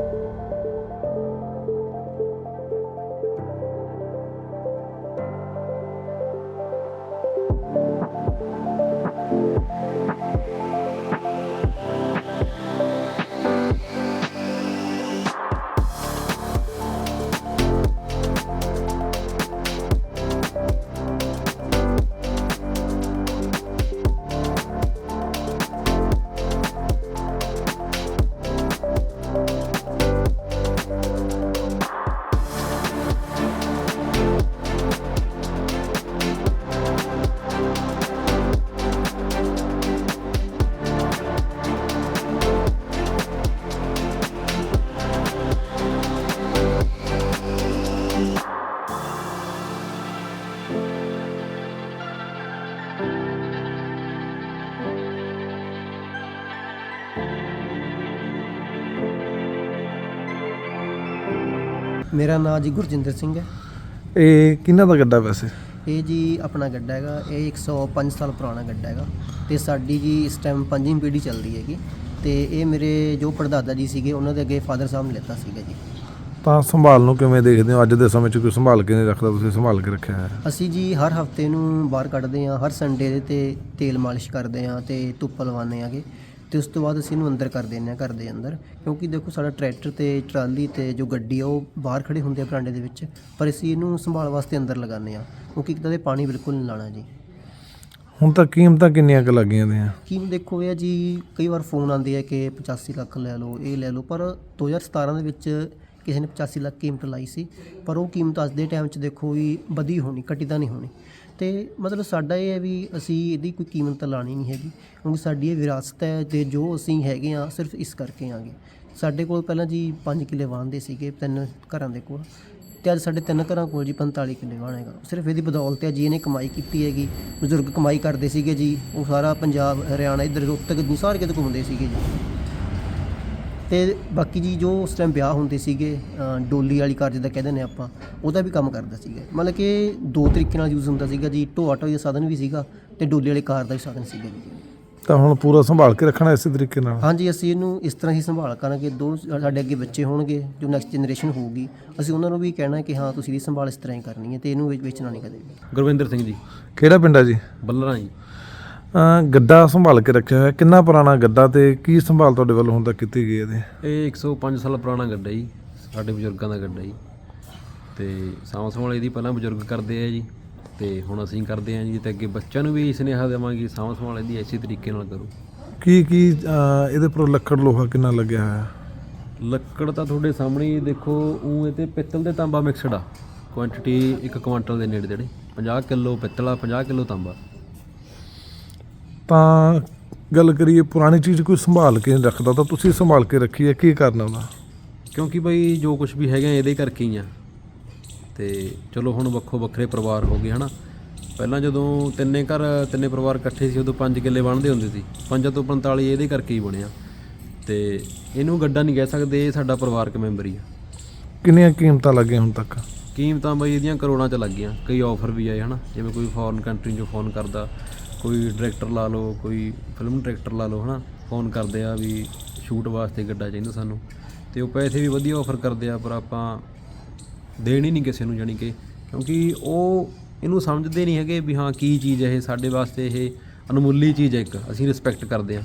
you ਮੇਰਾ ਨਾਮ ਜੀ ਗੁਰਜਿੰਦਰ ਸਿੰਘ ਹੈ। ਇਹ ਕਿਹਨਾਂ ਦਾ ਗੱਡਾ ਵੈਸੇ? ਇਹ ਜੀ ਆਪਣਾ ਗੱਡਾ ਹੈਗਾ ਇਹ 105 ਸਾਲ ਪੁਰਾਣਾ ਗੱਡਾ ਹੈਗਾ ਤੇ ਸਾਡੀ ਜੀ ਇਸ ਟਾਈਮ ਪੰਜਵੀਂ ਪੀੜ੍ਹੀ ਚੱਲਦੀ ਹੈਗੀ ਤੇ ਇਹ ਮੇਰੇ ਜੋ ਪੜਦਾਦਾ ਜੀ ਸੀਗੇ ਉਹਨਾਂ ਦੇ ਅੱਗੇ ਫਾਦਰ ਸਾਹਿਬ ਨੇ ਲੈਤਾ ਸੀਗਾ ਜੀ। ਤਾਂ ਸੰਭਾਲ ਨੂੰ ਕਿਵੇਂ ਦੇਖਦੇ ਹੋ? ਅੱਜ ਦੇ ਸਮੇਂ 'ਚ ਕੋਈ ਸੰਭਾਲ ਕੇ ਨਹੀਂ ਰੱਖਦਾ ਤੁਸੀਂ ਸੰਭਾਲ ਕੇ ਰੱਖਿਆ ਹੈ ਅਸੀਂ ਜੀ ਹਰ ਹਫ਼ਤੇ ਨੂੰ ਬਾਹਰ ਕੱਢਦੇ ਹਾਂ ਹਰ ਸੰਡੇ ਦੇ ਤੇ ਤੇਲ ਮਾਲਿਸ਼ ਕਰਦੇ ਹਾਂ ਤੇ ਧੁੱਪ ਲਵਾਉਂਦੇ ਆਗੇ ਤੇ ਉਸ ਤੋਂ ਬਾਅਦ ਅਸੀਂ ਇਹਨੂੰ ਅੰਦਰ ਕਰ ਦਿੰਦੇ ਹਾਂ ਘਰ ਦੇ ਅੰਦਰ। ਕਿਉਂਕਿ ਦੇਖੋ ਸਾਡਾ ਟਰੈਕਟਰ ਤੇ ਟਰਾਲੀ ਤੇ ਜੋ ਗੱਡੀ ਆ ਉਹ ਬਾਹਰ ਖੜੇ ਹੁੰਦੇ ਆ ਬਰਾਂਡੇ ਦੇ ਵਿੱਚ। ਪਰ ਅਸੀਂ ਇਹਨੂੰ ਸੰਭਾਲ ਵਾਸਤੇ ਅੰਦਰ ਲਗਾਉਂਦੇ ਆ ਕਿਉਂਕਿ ਕਿਤੇ ਪਾਣੀ ਬਿਲਕੁਲ ਨਹੀਂ ਲਾਣਾ ਜੀ। ਹੁਣ ਤਾਂ ਕੀਮਤਾਂ ਕਿੰਨੀਆਂ ਕੁ ਲੱਗੀਆਂ ਦੀਆਂ? ਕੀ ਦੇਖੋ ਇਹ ਆ ਜੀ ਕਈ ਵਾਰ ਫੋਨ ਆਉਂਦੇ ਆ ਕਿ 85 ਲੱਖ ਲੈ ਲਓ ਇਹ ਲੈ ਲਓ। ਪਰ 2017 ਦੇ ਵਿੱਚ ਕਿਸੇ ਨੇ 85 ਲੱਖ ਕੀਮਤ ਲਾਈ ਸੀ। ਪਰ ਉਹ ਕੀਮਤ ਅੱਜ ਦੇ ਟਾਈਮ 'ਚ ਦੇਖੋ ਵੀ ਵਧੀ ਹੋਣੀ ਘਟੀ ਤਾਂ ਨਹੀਂ ਹੋਣੀ। ਤੇ ਮਤਲਬ ਸਾਡਾ ਇਹ ਹੈ ਵੀ ਅਸੀਂ ਇਹਦੀ ਕੋਈ ਕੀਮਤ ਤਾਂ ਲਾਣੀ ਨਹੀਂ ਹੈਗੀ, ਕਿਉਂਕਿ ਸਾਡੀ ਇਹ ਵਿਰਾਸਤ ਹੈ ਤੇ ਜੋ ਅਸੀਂ ਹੈਗੇ ਆ ਸਿਰਫ ਇਸ ਕਰਕੇ ਆਗੇ। ਸਾਡੇ ਕੋਲ ਪਹਿਲਾਂ ਜੀ 5 ਕਿੱਲੇ ਵਾਹੁੰਦੇ ਸੀਗੇ ਤਿੰਨ ਘਰਾਂ ਦੇ ਕੋਲ ਤੇ ਅੱਜ ਸਾਡੇ ਤਿੰਨ ਘਰਾਂ ਕੋਲ ਜੀ 45 ਕਿੱਲੇ ਵਾਹੁਣ ਹੈਗਾ। ਸਿਰਫ ਇਹਦੀ ਬਦੌਲਤ ਹੈ ਜੀ ਇਹਨੇ ਕਮਾਈ ਕੀਤੀ ਹੈਗੀ, ਬਜ਼ੁਰਗ ਕਮਾਈ ਕਰਦੇ ਸੀਗੇ ਜੀ, ਉਹ ਸਾਰਾ ਪੰਜਾਬ, ਹਰਿਆਣਾ, ਇੱਧਰ ਉੱਤਰ ਨਹੀਂ ਸਾਰੇ ਕਿਤੇ ਘੁੰਮਦੇ ਸੀਗੇ ਜੀ। ਤੇ ਬਾਕੀ ਜੀ ਜੋ ਉਸ ਟਾਈਮ ਵਿਆਹ ਹੁੰਦੇ ਸੀਗੇ ਡੋਲੀ ਵਾਲੀ ਕਾਰ ਜਿੱਦਾਂ ਕਹਿੰਦੇ ਨੇ ਆਪਾਂ ਉਹਦਾ ਵੀ ਕੰਮ ਕਰਦਾ ਸੀਗਾ। ਮਤਲਬ ਕਿ ਦੋ ਤਰੀਕੇ ਨਾਲ ਯੂਜ਼ ਹੁੰਦਾ ਸੀਗਾ ਜੀ ਢੋਆ ਢੋਈ ਦਾ ਸਾਧਨ ਵੀ ਸੀਗਾ ਤੇ ਡੋਲੀ ਵਾਲੀ ਕਾਰ ਦਾ ਵੀ ਸਾਧਨ ਸੀਗਾ ਜੀ। ਤਾਂ ਹੁਣ ਪੂਰਾ ਸੰਭਾਲ ਕੇ ਰੱਖਣਾ ਇਸੇ ਤਰੀਕੇ ਨਾਲ? ਹਾਂਜੀ ਅਸੀਂ ਇਹਨੂੰ ਇਸ ਤਰ੍ਹਾਂ ਹੀ ਸੰਭਾਲ ਕਰਾਂਗੇ ਦੋ ਸਾਡੇ ਅੱਗੇ ਬੱਚੇ ਹੋਣਗੇ ਜੋ ਨੈਕਸਟ ਜਨਰੇਸ਼ਨ ਹੋਊਗੀ ਅਸੀਂ ਉਹਨਾਂ ਨੂੰ ਵੀ ਕਹਿਣਾ ਕਿ ਹਾਂ ਤੁਸੀਂ ਵੀ ਸੰਭਾਲ ਇਸ ਤਰ੍ਹਾਂ ਹੀ ਕਰਨੀ ਹੈ ਤੇ ਇਹਨੂੰ ਵੇਚ- ਵੇਚਣਾ ਨਹੀਂ ਕਦੇ ਵੀ। ਗੁਰਵਿੰਦਰ ਸਿੰਘ ਜੀ। ਕਿਹੜਾ ਪਿੰਡ ਆ ਜੀ? ਬੱਲਰਾਂ ਜੀ। ਗੱਡਾ ਸੰਭਾਲ ਕੇ ਰੱਖਿਆ ਹੋਇਆ। ਕਿੰਨਾ ਪੁਰਾਣਾ ਗੱਡਾ ਤੇ ਕੀ ਸੰਭਾਲ ਤੁਹਾਡੇ ਵੱਲੋਂ ਤੱਕ ਕੀਤੀ ਗਈ ਇਹਦੇ? ਇਹ 105 ਸਾਲ ਪੁਰਾਣਾ ਗੱਡਾ ਜੀ ਸਾਡੇ ਬਜ਼ੁਰਗਾਂ ਦਾ ਗੱਡਾ ਜੀ। ਤੇ ਸਾਂਭ ਸੰਭਾਲ ਇਹਦੀ ਪਹਿਲਾਂ ਬਜ਼ੁਰਗ ਕਰਦੇ ਆ ਜੀ ਤੇ ਹੁਣ ਅਸੀਂ ਕਰਦੇ ਆ ਜੀ ਤੇ ਅੱਗੇ ਬੱਚਿਆਂ ਨੂੰ ਵੀ ਸੁਨੇਹਾ ਦੇਵਾਂਗੇ ਸਾਂਭ ਸੰਭਾਲ ਇਹਦੀ ਐਸੀ ਤਰੀਕੇ ਨਾਲ ਕਰੋ। ਕੀ ਕੀ ਇਹਦੇ ਪਰ ਲੱਕੜ ਲੋਹਾ ਕਿੰਨਾ ਲੱਗਿਆ ਹੋਇਆ? ਲੱਕੜ ਤਾਂ ਤੁਹਾਡੇ ਸਾਹਮਣੇ ਦੇਖੋ ਉਹ ਇਹ ਤੇ ਪਿੱਤਲ ਤੇ ਤਾਂਬਾ ਮਿਕਸਡ ਆ। ਕੁਆਂਟੀਟੀ 1 ਕੁਆਂਟਲ ਦੇ ਨੇੜੇ ਤੇੜੇ 50 ਕਿਲੋ ਪਿੱਤਲ ਆ 50 ਕਿਲੋ ਤਾਂਬਾ। ਤਾਂ ਗੱਲ ਕਰੀਏ ਪੁਰਾਣੀ ਚੀਜ਼ ਕੋਈ ਸੰਭਾਲ ਕੇ ਨਹੀਂ ਰੱਖਦਾ ਤਾਂ ਤੁਸੀਂ ਸੰਭਾਲ ਕੇ ਰੱਖੀ ਹੈ ਕੀ ਕਰਨਾ ਉਹਦਾ? ਕਿਉਂਕਿ ਬਈ ਜੋ ਕੁਝ ਵੀ ਹੈਗਾ ਇਹਦੇ ਕਰਕੇ ਹੀ ਆ। ਤੇ ਚਲੋ ਹੁਣ ਵੱਖੋ ਵੱਖਰੇ ਪਰਿਵਾਰ ਹੋ ਗਏ ਹਨਾ। ਪਹਿਲਾਂ ਜਦੋਂ ਤਿੰਨੇ ਘਰ ਤਿੰਨੇ ਪਰਿਵਾਰ ਇਕੱਠੇ ਸੀ ਉਦੋਂ 5 ਕਿੱਲੇ ਬਣਦੇ ਹੁੰਦੇ ਸੀ। 5 ਤੋਂ 45 ਇਹਦੇ ਕਰਕੇ ਹੀ ਬਣਿਆ। ਤੇ ਇਹਨੂੰ ਗੱਡਾ ਨਹੀਂ ਕਹਿ ਸਕਦੇ ਇਹ ਸਾਡਾ ਪਰਿਵਾਰਕ ਮੈਂਬਰ ਹੀ ਆ। ਕਿੰਨੀਆਂ ਕੀਮਤਾਂ ਲੱਗੀਆਂ ਹੁਣ ਤੱਕ? ਕੀਮਤਾਂ ਬਈ ਇਹਦੀਆਂ ਕਰੋੜਾਂ ਚ ਲੱਗ ਗਈਆਂ। ਕਈ ਆਫਰ ਵੀ ਆਏ ਹਨਾ। ਜਿਵੇਂ ਕੋਈ ਫੋਰਨ ਕੰਟਰੀ ਚੋਂ ਫੋਨ ਕਰਦਾ ਕੋਈ ਡਾਇਰੈਕਟਰ ਲਾ ਲਓ, ਕੋਈ ਫਿਲਮ ਡਾਇਰੈਕਟਰ ਲਾ ਲਓ, ਹਨਾ? ਫੋਨ ਕਰਦੇ ਆ ਵੀ ਸ਼ੂਟ ਵਾਸਤੇ ਗੱਡਾ ਚਾਹੀਦਾ ਸਾਨੂੰ। ਤੇ ਉਹ ਪੈਸੇ ਵੀ ਵਧੀਆ ਆਫਰ ਕਰਦੇ ਆ, ਪਰ ਆਪਾਂ ਦੇਣ ਹੀ ਨਹੀਂ ਕਿਸੇ ਨੂੰ, ਜਾਣੀ ਕਿ। ਕਿਉਂਕਿ ਉਹ ਇਹਨੂੰ ਸਮਝਦੇ ਨਹੀਂ ਹੈਗੇ ਵੀ ਹਾਂ, ਕੀ ਚੀਜ਼ ਹੈ ਇਹ, ਸਾਡੇ ਵਾਸਤੇ ਇਹ ਅਨਮੁੱਲੀ ਚੀਜ਼ ਹੈ ਇੱਕ। ਅਸੀਂ ਰਿਸਪੈਕਟ ਕਰਦੇ ਆ।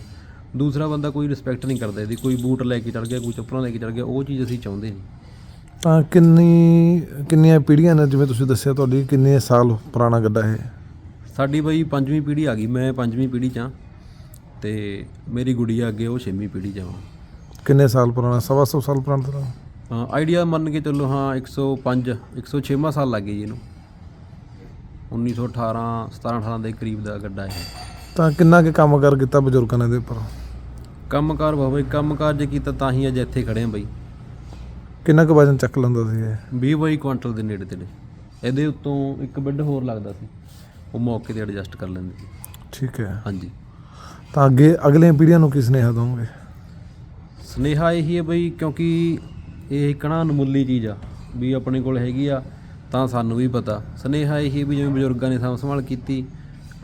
ਦੂਸਰਾ ਬੰਦਾ ਕੋਈ ਰਿਸਪੈਕਟ ਨਹੀਂ ਕਰਦਾ ਇਹਦੀ, ਕੋਈ ਬੂਟ ਲੈ ਕੇ ਚੜ ਗਿਆ, ਕੋਈ ਚੱਪਲਾਂ ਲੈ ਕੇ ਚੜ ਗਿਆ, ਉਹ ਚੀਜ਼ ਅਸੀਂ ਚਾਹੁੰਦੇ ਨਹੀਂ। ਤਾਂ ਕਿੰਨੀ, ਕਿੰਨੀਆਂ ਪੀੜ੍ਹੀਆਂ ਨੇ, ਜਿਵੇਂ ਤੁਸੀਂ ਦੱਸਿਆ ਤੁਹਾਡੀ, ਕਿੰਨੇ ਸਾਲ ਪੁਰਾਣਾ ਗੱਡਾ ਇਹ? ਸਾਡੀ ਬਈ ਪੰਜਵੀਂ ਪੀੜ੍ਹੀ ਆ ਗਈ ਮੈਂ ਪੰਜਵੀਂ ਪੀੜ੍ਹੀ 'ਚ ਹਾਂ ਤੇ ਮੇਰੀ ਗੁੜੀਆ ਅੱਗੇ ਉਹ ਛੇਵੀਂ ਪੀੜ੍ਹੀ 'ਚ ਆ। ਕਿੰਨੇ ਸਾਲ ਪੁਰਾਣਾ? ਸਵਾ ਸੌ ਸਾਲ ਪੁਰਾਣਾ ਹਾਂ ਆਈਡੀਆ ਮੰਨ ਕੇ ਚੱਲੋ ਹਾਂ 105 106ਵਾਂ ਸਾਲ ਲੱਗ ਜੀ ਇਹਨੂੰ। 1918 17 18 ਦੇ ਕਰੀਬ ਦਾ ਗੱਡਾ ਇਹ। ਤਾਂ ਕਿੰਨਾ ਕੁ ਕੰਮ ਕਰ ਕੀਤਾ ਬਜ਼ੁਰਗਾਂ ਨੇ ਇਹਦੇ ਉੱਪਰ? ਕੰਮਕਾਰ ਬਾਬਾ ਜੀ ਕੰਮਕਾਰ ਜੇ ਕੀਤਾ ਤਾਂ ਹੀ ਅੱਜ ਇੱਥੇ ਖੜੇ ਆ ਬਈ। ਕਿੰਨਾ ਕੁ ਵਜਨ ਚੱਕ ਲੈਂਦਾ ਸੀ ਇਹ? 20 ਬਾਈ ਕੁਆਂਟਲ ਦੇ ਨੇੜੇ ਤੇੜੇ। ਇਹਦੇ ਉੱਤੋਂ ਇੱਕ ਬੈੱਡ ਹੋਰ ਲੱਗਦਾ ਸੀ। ਉਹ ਮੌਕੇ ਤੇ ਐਡਜਸਟ ਕਰ ਲੈਂਦੇ ਸੀ। ਠੀਕ ਹੈ। ਹਾਂਜੀ। ਤਾਂ ਅੱਗੇ ਅਗਲੀਆਂ ਪੀੜ੍ਹੀਆਂ ਨੂੰ ਕੀ ਸੁਨੇਹਾ ਦਵਾਂਗੇ ਸਨੇਹਾ ਇਹੀ ਹੈ ਬਈ ਕਿਉਂਕਿ ਇਹ ਇੱਕ ਨਾ ਅਨਮੁੱਲੀ ਚੀਜ਼ ਆ ਵੀ ਆਪਣੇ ਕੋਲ ਹੈਗੀ ਆ ਤਾਂ ਸਾਨੂੰ ਵੀ ਪਤਾ। ਸਨੇਹਾ ਇਹੀ ਹੈ ਵੀ ਜਿਵੇਂ ਬਜ਼ੁਰਗਾਂ ਨੇ ਸਾਂਭ ਸੰਭਾਲ ਕੀਤੀ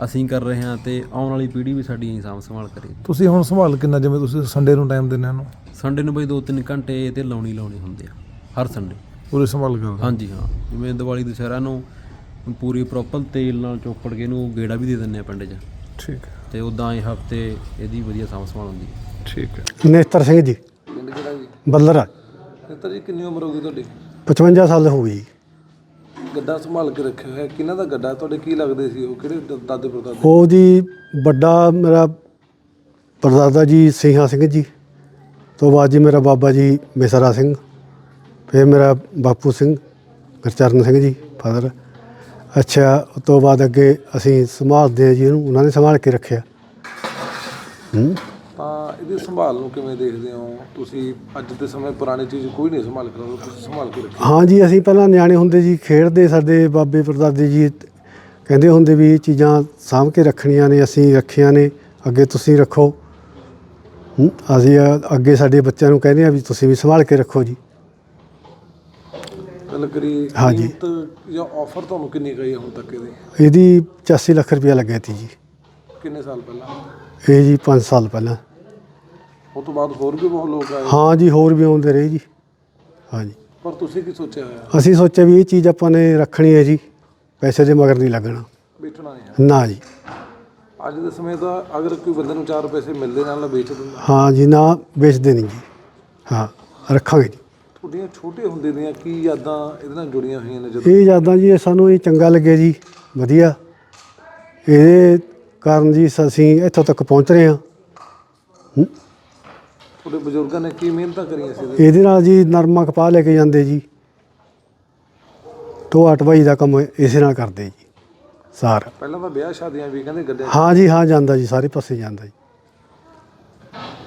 ਅਸੀਂ ਕਰ ਰਹੇ ਹਾਂ ਤੇ ਆਉਣ ਵਾਲੀ ਪੀੜ੍ਹੀ ਵੀ ਸਾਡੀ ਇਹੀ ਸਾਂਭ ਸੰਭਾਲ ਕਰੇ। ਤੁਸੀਂ ਹੁਣ ਸੰਭਾਲ ਕਿੰਨਾ ਜਿਵੇਂ ਤੁਸੀਂ ਸੰਡੇ ਨੂੰ ਟਾਈਮ ਦਿੰਦੇ ਹੋ ਸੰਡੇ ਨੂੰ ਬਈ 2-3 ਘੰਟੇ ਤੇ ਲਾਉਣੀ ਲਾਉਣੀ ਹੁੰਦੇ ਆ ਹਰ ਸੰਡੇ ਪੂਰੀ ਸੰਭਾਲ ਕਰਦੇ ਹਾਂਜੀ ਹਾਂ। ਜਿਵੇਂ ਦੀਵਾਲੀ ਦੁਸਹਿਰਾ ਨੂੰ ਪੂਰੀ ਪ੍ਰੋਪਰ ਤੇਲ ਨਾਲ ਚੋਪੜ ਕੇ ਇਹਨੂੰ ਗੇੜਾ ਵੀ ਦੇ ਦਿੰਦੇ ਆ ਪਿੰਡ 'ਚ। ਠੀਕ ਹੈ। ਤੇ ਉਦਾਂ ਇਹ ਹਫ਼ਤੇ ਇਹਦੀ ਵਧੀਆ ਸਾਂਭ ਸੰਭਾਲ ਹੁੰਦੀ ਹੈ। ਠੀਕ ਹੈ। ਨੇਤਰ ਸਿੰਘ ਜੀ। ਪਿੰਡ ਕਿਹੜਾ ਜੀ? ਬੱਲਰਾ ਨੇਤਾ ਜੀ ਕਿੰਨੀ ਉਮਰ ਹੋ ਗਈ ਤੁਹਾਡੀ? 55 ਸਾਲ ਹੋ ਗਈ ਗੱਡਾ ਸੰਭਾਲ ਕੇ ਰੱਖਿਆ ਹੋਇਆ। ਕਿਹਨਾਂ ਦਾ ਗੱਡਾ? ਤੁਹਾਡੇ ਕੀ ਲੱਗਦੇ ਸੀ ਉਹ? ਕਿਹੜੇ ਦ- ਦਾਦੇ ਪੜਦਾਦੇ? ਉਹ ਜੀ ਵੱਡਾ ਮੇਰਾ ਪਰਦਾਦਾ ਜੀ ਸਿੰਘਾ ਸਿੰਘ ਜੀ। ਤੋਂ ਬਾਅਦ ਜੀ ਮੇਰਾ ਬਾਬਾ ਜੀ ਮਿਸਰਾ ਸਿੰਘ। ਫਿਰ ਮੇਰਾ ਬਾਪੂ ਸਿੰਘ ਗੁਰਚਰਨ ਸਿੰਘ ਜੀ ਫਾਦਰ। ਅੱਛਾ ਉਸ ਤੋਂ ਬਾਅਦ ਅੱਗੇ ਅਸੀਂ ਸੰਭਾਲਦੇ ਹਾਂ ਜੀ ਇਹਨੂੰ। ਉਹਨਾਂ ਨੇ ਸੰਭਾਲ ਕੇ ਰੱਖਿਆ। ਹੂੰ? ਤਾਂ ਇਹਦੀ ਸੰਭਾਲ ਨੂੰ ਕਿਵੇਂ ਦੇਖਦੇ ਹੋ? ਤੁਸੀਂ ਅੱਜ ਦੇ ਸਮੇਂ ਪੁਰਾਣੀ ਚੀਜ਼ ਕੋਈ ਨਹੀਂ ਸੰਭਾਲ ਕੇ ਰੱਖਦਾ ਤੁਸੀਂ ਸੰਭਾਲ ਕੇ ਰੱਖੀ। ਹਾਂ ਜੀ ਅਸੀਂ ਪਹਿਲਾਂ ਨਿਆਣੇ ਹੁੰਦੇ ਜੀ ਖੇਡਦੇ ਸਾਡੇ ਬਾਬੇ ਪਰਦਾਦੇ ਜੀ ਕਹਿੰਦੇ ਹੁੰਦੇ ਵੀ ਇਹ ਚੀਜ਼ਾਂ ਸਾਂਭ ਕੇ ਰੱਖਣੀਆਂ ਨੇ ਅਸੀਂ ਰੱਖੀਆਂ ਨੇ ਅੱਗੇ ਤੁਸੀਂ ਰੱਖੋ। ਹੂੰ, ਅਸੀਂ ਅ- ਅੱਗੇ ਸਾਡੇ ਬੱਚਿਆਂ ਨੂੰ ਕਹਿੰਦੇ ਆ ਵੀ ਤੁਸੀਂ ਵੀ ਸੰਭਾਲ ਕੇ ਰੱਖੋ ਜੀ। ਗੱਲ ਕਰੀ ਹਾਂਜੀ। ਕੀਮਤ ਜਾਂ ਆਫਰ ਤੁਹਾਨੂੰ ਕਿੰਨੀ ਗਈ ਹੁਣ ਤੱਕ ਇਹਦੀ? ਇਹਦੀ 85 ਲੱਖ ਰੁਪਇਆ ਲੱਗਿਆ ਸੀ ਜੀ। ਕਿੰਨੇ ਸਾਲ ਪਹਿਲਾਂ? ਇਹ ਜੀ 5 ਸਾਲ ਪਹਿਲਾਂ। ਉਹ ਤੋਂ ਬਾਅਦ ਹੋਰ ਵੀ ਬਹੁਤ ਲੋਕ ਆਏ। ਹਾਂ ਜੀ ਹੋਰ ਵੀ ਆਉਂਦੇ ਰਹੇ ਜੀ। ਹਾਂ ਜੀ। ਪਰ ਤੁਸੀਂ ਕੀ ਸੋਚਿਆ ਹੋਇਆ? ਅਸੀਂ ਸੋਚਿਆ ਵੀ ਇਹ ਚੀਜ਼ ਆਪਾਂ ਨੇ ਰੱਖਣੀ ਹੈ ਜੀ ਪੈਸੇ ਦੇ ਮਗਰ ਨਹੀਂ ਲੱਗਣਾ। ਵੇਚਣਾ ਨਹੀਂ ਹੈ। ਨਾ ਜੀ। ਅੱਜ ਦੇ ਸਮੇਂ ਦਾ ਅਗਰ ਕੋਈ ਬੰਦੇ ਨੂੰ 4 ਪੈਸੇ ਮਿਲਦੇ ਨਾਲ ਵੇਚ ਦਿੰਦਾ। ਹਾਂ ਜੀ ਨਾ ਵੇਚਦੇ ਨਹੀਂ ਜੀ। ਹਾਂ ਰੱਖਾਂਗੇ ਜੀ। ਤੁਹਾਡੀਆਂ ਛੋਟੇ ਹੁੰਦੇ ਦੀਆਂ ਕੀ ਯਾਦਾਂ ਇਹਦੇ ਨਾਲ ਜੁੜੀਆਂ ਹੋਈਆਂ ਨੇ ਜਦੋਂ? ਇਹ ਯਾਦਾਂ ਜੀ ਇਹ ਸਾਨੂੰ ਇਹ ਚੰਗਾ ਲੱਗਿਆ ਜੀ ਵਧੀਆ। ਇਹਦੇ ਕਾਰਨ ਜੀ ਅਸੀਂ ਇੱਥੋਂ ਤੱਕ ਪਹੁੰਚ ਰਹੇ ਹਾਂ। ਤੁਹਾਡੇ ਬਜ਼ੁਰਗਾਂ ਨੇ ਕੀ ਮਿਹਨਤਾਂ ਕਰੀਆਂ ਸੀ ਇਹਦੇ? ਇਹਦੇ ਨਾਲ ਜੀ ਨਰਮਾ ਕਪਾਹ ਲੈ ਕੇ ਜਾਂਦੇ ਜੀ। ਢੋਆ ਢਵਾਈ ਦਾ ਕੰਮ ਇਸੇ ਨਾਲ ਕਰਦੇ ਜੀ ਸਾਰ। ਪਹਿਲਾਂ ਤਾਂ ਵਿਆਹ ਸ਼ਾਦੀਆਂ ਵੀ ਕਹਿੰਦੇ ਗੱਡੇ ਹਾਂ ਜੀ ਹਾਂ ਜਾਂਦਾ ਜੀ ਸਾਰੇ ਪਾਸੇ ਜਾਂਦਾ ਜੀ।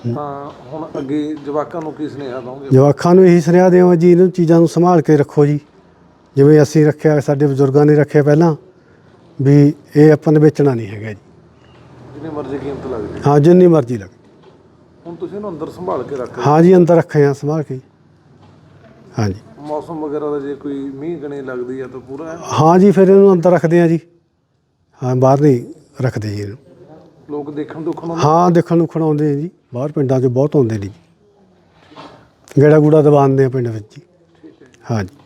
ਤਾਂ ਹੁਣ ਅੱਗੇ ਜਵਾਕਾਂ ਨੂੰ ਕੀ ਸੁਨੇਹਾ ਦਵਾਂਗੇ? ਜਵਾਕਾਂ ਨੂੰ ਇਹੀ ਸੁਨੇਹਾ ਦੇਵਾਂ ਜੀ ਇਹਨਾਂ ਚੀਜ਼ਾਂ ਨੂੰ ਸੰਭਾਲ ਕੇ ਰੱਖੋ ਜੀ। ਜਿਵੇਂ ਅਸੀਂ ਰੱਖਿਆ ਸਾਡੇ ਬਜ਼ੁਰਗਾਂ ਨੇ ਰੱਖਿਆ ਪਹਿਲਾਂ ਵੀ ਇਹ ਆਪਾਂ ਨੇ ਵੇਚਣਾ ਨਹੀਂ ਹੈਗਾ ਜੀ। ਜਿੰਨੀ ਮਰਜ਼ੀ ਕੀਮਤ ਲੱਗਦੀ ਹਾਂ ਜਿੰਨੀ ਮਰਜ਼ੀ ਲੱਗੇ ਹੁਣ ਤੁਸੀਂ ਇਹਨੂੰ ਅੰਦਰ ਸੰਭਾਲ ਕੇ ਰੱਖ ਹਾਂ। ਜੀ ਅੰਦਰ ਰੱਖੇ ਆ ਸੰਭਾਲ ਕੇ। ਹਾਂ ਜੀ। ਮੌਸਮ ਵਗੈਰਾ ਦਾ ਜੇ ਕੋਈ ਮੀਂਹ ਗਣੇ ਲੱਗਦੀ ਆ ਤਾਂ ਪੂਰਾ ਹੈ। ਹਾਂ ਜੀ ਫਿਰ ਇਹਨੂੰ ਅੰਦਰ ਰੱਖਦੇ ਆ ਜੀ। ਹਾਂ ਬਾਹਰ ਨਹੀਂ ਰੱਖਦੇ ਜੀ ਇਹਨੂੰ। ਲੋਕ ਦੇਖਣ ਦੁੱਖਣ ਆਉਂਦੇ? ਹਾਂ, ਦੇਖਣ ਨੂੰ ਖਣਾਉਂਦੇ ਆ ਜੀ। ਬਾਹਰ ਪਿੰਡਾਂ 'ਚ ਬਹੁਤ ਆਉਂਦੇ ਨੇ ਜੀ। ਗੇੜਾ ਗੂੜਾ ਦਬਾਉਂਦੇ ਆ ਪਿੰਡ ਵਿੱਚ ਜੀ। ਹਾਂਜੀ